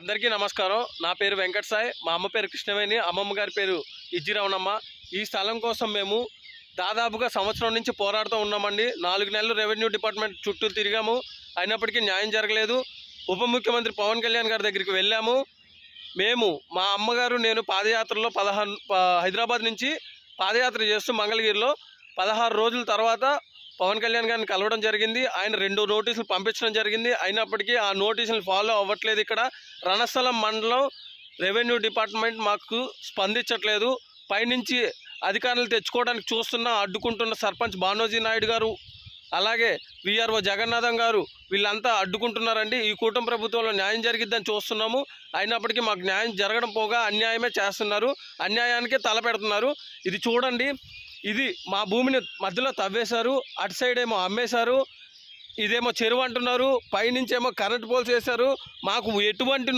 అందరికీ నమస్కారం. నా పేరు వెంకట సాయి మా అమ్మ పేరు కృష్ణవేణి. అమ్మమ్మ గారి పేరు ఇజ్జిరవణమ్మ ఈ స్థలం కోసం మేము దాదాపుగా సంవత్సరం నుంచి పోరాడుతూ ఉన్నామండి. నాలుగు నెలలు రెవెన్యూ డిపార్ట్మెంట్ చుట్టూ తిరిగాము. అయినప్పటికీ న్యాయం జరగలేదు. ఉప ముఖ్యమంత్రి పవన్ కళ్యాణ్ గారి దగ్గరికి వెళ్ళాము. మేము మా అమ్మగారు నేను పాదయాత్రలో పదహారు హైదరాబాద్ నుంచి పాదయాత్ర చేస్తూ మంగళగిరిలో పదహారు రోజుల తర్వాత పవన్ కళ్యాణ్ గారిని కలవడం జరిగింది. ఆయన రెండు నోటీసులు పంపించడం జరిగింది. అయినప్పటికీ ఆ నోటీసులు ఫాలో అవ్వట్లేదు ఇక్కడ. రణస్థలం మండలం రెవెన్యూ డిపార్ట్మెంట్ మాకు స్పందించట్లేదు. పైనుంచి అధికారులు తెచ్చుకోవడానికి చూస్తున్న అడ్డుకుంటున్న సర్పంచ్ బానోజీ నాయుడు గారు అలాగే విఆర్ఓ జగన్నాథం గారు వీళ్ళంతా అడ్డుకుంటున్నారండి. ఈ కూటమి ప్రభుత్వంలో న్యాయం జరిగిద్దని చూస్తున్నాము. అయినప్పటికీ మాకు న్యాయం జరగడం పోగా అన్యాయమే చేస్తున్నారు. అన్యాయానికే తలపెడుతున్నారు ఇది చూడండి. ఇది మా భూమిని మధ్యలో తవ్వేశారు అటు సైడ్ ఏమో అమ్మేశారు ఇదేమో చెరువు అంటున్నారు పైనుంచి ఏమో కరెంట్ పోల్స్ వేశారు మాకు ఎటువంటి